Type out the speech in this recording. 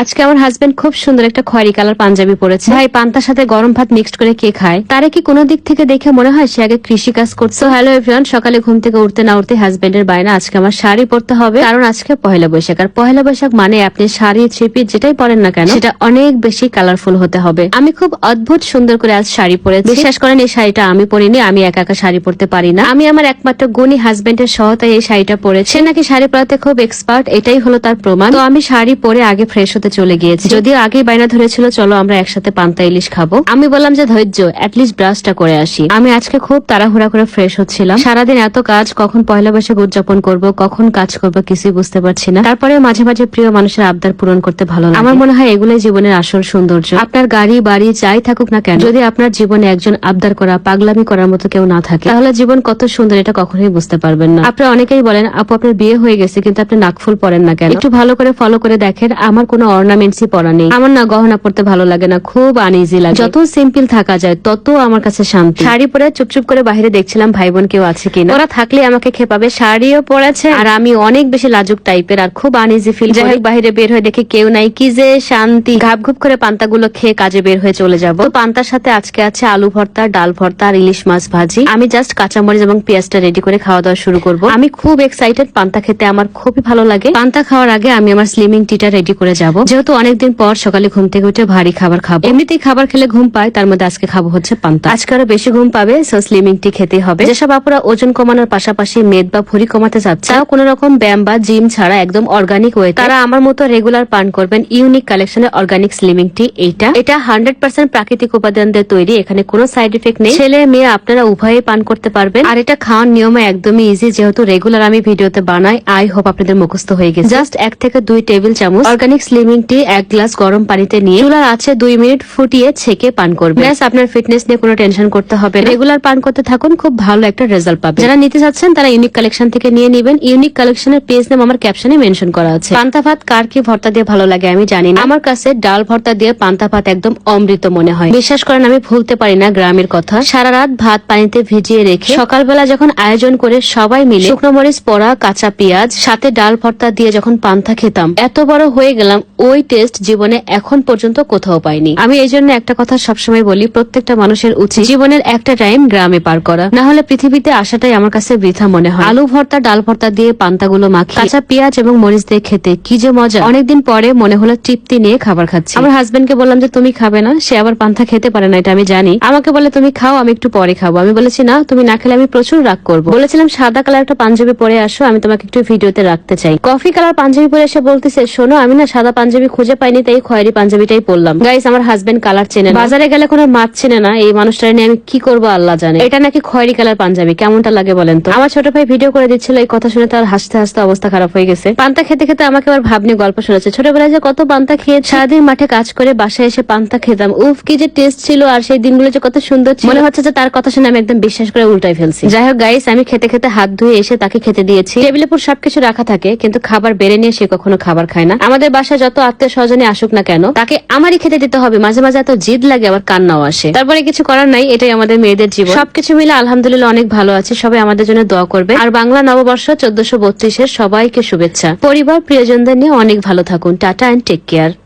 আজকে আমার হাজবেন্ড খুব সুন্দর একটা খয়েরি কালার পাঞ্জাবি পরেছে। ভাই, পান্তার সাথে গরম ভাত মিক্সড করে কে খায়? তারে কি কোনো দিক থেকে দেখে মনে হয় সে আগে কৃষি কাজ করছে? হ্যালো এভরিওয়ান সকালে ঘুম থেকে উঠতে না উঠতে হাজবেন্ডের বায়না আজকে আমার শাড়ি পরতে হবে। কারণ আজকে পহেলা বৈশাখ। আর পহেলা বৈশাখ মানে আপনি শাড়ি থ্রিপি যেটাই পরেন না কেন, সেটা অনেক বেশি কালারফুল হতে হবে। আমি খুব অদ্ভুত সুন্দর করে আজ শাড়ি পরেছি। বিশ্বাস করেন, এই শাড়িটা আমি পরিনি, আমি একা একা শাড়ি পরতে পারি না। আমি আমার একমাত্র গুণী হাজবেন্ডের সহতায় এই শাড়িটা পরেছি। নাকি শাড়ি পরাতে খুব এক্সপার্ট এটাই হলো তার প্রমাণ। তো আমি শাড়ি পরে আগে ফ্রেশ হতে চলে গিয়েছি। যদিও আগে বাইনা ধরেছিল চলো আমরা একসাথে পান্তা ইলিশ খাব। আমি বললাম যে ধৈর্য অ্যাটলিস্ট ব্রাশটা করে আসি। আমি আজকে খুব তাড়াহুড়া করে ফ্রেশ হচ্ছিলাম। সারাদিন এত কাজ কখন পয়লা বৈশাখ উদযাপন করব কখন কাজ করব কিছুই বুঝতে পারছি না। তারপরে মাঝে মাঝে প্রিয় মানুষের আবদার পূরণ করতে ভালো লাগে। আমার মনে হয় এগুলোই জীবনের আসল সৌন্দর্য। আপনার গাড়ি বাড়ি যাই থাকুক না কেন যদি আপনার জীবনে একজন আবদার করা পাগলামি করার মতো কেউ না থাকে তাহলে জীবন কত সুন্দর এটা কখনোই বুঝতে পারবেন না। আপনারা অনেকেই বলেন আপু আপনার বিয়ে হয়ে গেছে কিন্তু আপনি নাকফুল পড়েন না কেন? একটু ভালো করে ফলো করে দেখেন আমার কোনো অর্নামেন্টসই পরা নেই। আমার না গহনা পড়তে ভালো লাগে না খুব আনইজি লাগে। যত সিম্পল থাকা যায় তত আমার কাছে শান্তি। শাড়ি পরে চুপচুপ করে বাইরে দেখছিলাম ভাই বোন কেউ আছে কিনা। ওরা থাকলে আমাকে খেপাবে শাড়িও পরেছে। আর আমি অনেক বেশি লাজুক টাইপের আর খুব আনইজি ফিল যাই বাইরে বের হয়ে দেখে কেউ নাই কি যে শান্তি। ঘাপ ঘুপ করে পান্তাগুলো খেয়ে কাজে বের হয়ে চলে যাব। পান্তার সাথে আজকে আছে আলু ভর্তা ডাল ভর্তা আর ইলিশ মাছ ভাজি। আমি জাস্ট কাঁচামরিচ এবং পেঁয়াজটা রেডি করে খাওয়া দাওয়া শুরু করব। আমি খুব এক্সাইটেড পান্তা খেতে আমার খুবই ভালো লাগে। পান্তা খাওয়ার আগে আমি আমার স্লিমিং টিটা রেডি করে যাব। যেহেতু অনেকদিন পর সকালে ঘুম থেকে উঠে ভারী খাবার খাব। এমনিতেই খাবার খেলে ঘুম পায়, তার মধ্যে আজকে খাব হচ্ছে পান্তা। আজকে আরও বেশি ঘুম পাবে সো স্লিমিং টি খেতে হবে। যেসব আপুরা ওজন কমানোর পাশাপাশি মেদ বা ভুঁড়ি কমাতে চাচ্ছে তারা কোনো রকম ব্যায়াম বা জিম ছাড়া একদম অর্গানিক ওয়ে তারা আমার মতো রেগুলার পান করবেন ইউনিক কালেকশনের অর্গানিক স্লিমিং টি এইটা। এটা হান্ড্রেড পার্সেন্ট প্রাকৃতিক উপাদান দিয়ে তৈরি, এখানে কোনো সাইড ইফেক্ট নেই। ছেলে মেয়ে আপনারা উভয়ে পান করতে পারবেন। আর এটা খাওয়ার নিয়মে একদমই ইজি যেহেতু রেগুলার আমি ভিডিওতে বানাই আই হোপ আপনাদের মুখস্থ হয়ে গেছে। জাস্ট এক থেকে দুই টেবিল চামচ অর্গানিক স্লিমিং টি এক গ্লাস গরম পানিতে নিয়ে চুলার আছে দুই মিনিট ফুটিয়ে ছেকে পান করবেন। ব্যাস আপনার ফিটনেস নিয়ে কোনো টেনশন করতে হবে রেগুলার পান করতে থাকুন খুব ভালো একটা রেজাল্ট পাবেন। যারা নিতে চাচ্ছেন তারা ইউনিক কালেকশন থেকে নিয়ে নেবেন। ইউনিক কালেকশনের পেজ নাম আমার ক্যাপশনে মেনশন করা আছে। পান্তা ভাত কার কি ভর্তা দিয়ে ভালো লাগে আমি জানি না। আমার কাছে ডাল ভর্তা দিয়ে পান্তা ভাত একদম অমৃত মনে হয়। বিশ্বাস করেন আমি ভুলতে পারি না গ্রামের কথা। সারা রাত ভাত পানিতে ভিজিয়ে রেখে সকালবেলা যখন আয়োজন করে সবাই মিলে শুকনো মরিচ পড়া কাঁচা পেঁয়াজ সাথে ডাল ভর্তা দিয়ে যখন পান্তা খেতাম এত বড় হয়ে গেলাম ওই টেস্ট জীবনে এখন পর্যন্ত কোথাও পাইনি। আমি এই জন্য একটা কথা সবসময় বলি, প্রত্যেকটা মানুষের উচিত জীবনের একটা টাইম গ্রামে পার করা। না হলে পৃথিবীতে আসাটাই আমার কাছে বৃথা মনে হয়। আলু ভর্তা, ডাল ভর্তা দিয়ে পান্তাগুলো মাখি, কাঁচা পেঁয়াজ এবং মরিচ দিয়ে খেতে কি যে মজা। অনেকদিন পরে মনে হলো তৃপ্তি নিয়ে খাবার খাচ্ছি। আমার হাজবেন্ড কে বললাম যে, তুমি খাবে না? সে আবার পান্তা খেতে পারে না, এটা আমি জানি। আমাকে বলে, তুমি খাও, আমি একটু পরে খাব। আমি বলেছি, না, তুমি না খেলে আমি প্রচুর রাগ করব। বলেছিলাম, সাদা কালার একটা পাঞ্জাবি পরে আসো, আমি তোমাকে একটু ভিডিওতে রাখতে চাই। কফি কালার পাঞ্জাবি পরে এসে বলতেছে, শোনো, আমি না সাদা পাঞ্জাবি খুঁজে পাইনি, তাই খয়েরি পাঞ্জাবিটাই পরলাম। গাইস আমার হাজবেন্ড কালার চেনে বাজারে গেলে কোনো মাছ চেনে না। এই মানুষটা নিয়ে আমি কি করব, আল্লাহ জানে। এটা নাকি খয়েরি কালার পাঞ্জাবি, কেমনটা লাগে বলেন তো? আমার ছোট ভাই ভিডিও করে দিচ্ছিল, এই কথা শুনে তার হাসতে হাসতে অবস্থা খারাপ হয়ে গেছে। পান্তা খেতে খেতে আমাকে আবার ভাবনি গল্প শোনাচ্ছে। ছোটবেলায় যে কত পান্তা খেয়ে সারাদিন মাঠে কাজ করে বাসায় এসে পান্তা খেতাম। উফ, কি যে টেস্ট ছিল, আর সেই দিনগুলো যে কত সুন্দর ছিল। মনে হচ্ছে যে তার কথা শুনে আমি একদম বিশ্বাস করে উল্টাই ফেলছি। যাই হোক গাইস আমি খেতে খেতে হাত ধুয়ে এসে তাকে খেতে দিয়েছি। টেবিলের উপর সবকিছু রাখা থাকে, কিন্তু খাবার বেড়ে নিয়ে সে কখনো খাবার খায় না। আমাদের বাসায় যত আত্মীয় স্বজনে আসুক না কেন, তাকে আমারই খেতে দিতে হবে। মাঝে মাঝে এত জিদ লাগে, আবার কান্নাও আসে। তারপরে কিছু করার নাই, এটাই আমাদের মেয়েদের জীবন। সবকিছু মিলে আলহামদুলিল্লাহ অনেক ভালো আছে, সবাই আমাদের জন্য দোয়া করবে। আর বাংলা নববর্ষ চোদ্দশো বত্রিশের সবাইকে শুভেচ্ছা। পরিবার, প্রিয়জনদের নিয়ে অনেক ভালো থাকুন। Tata and take care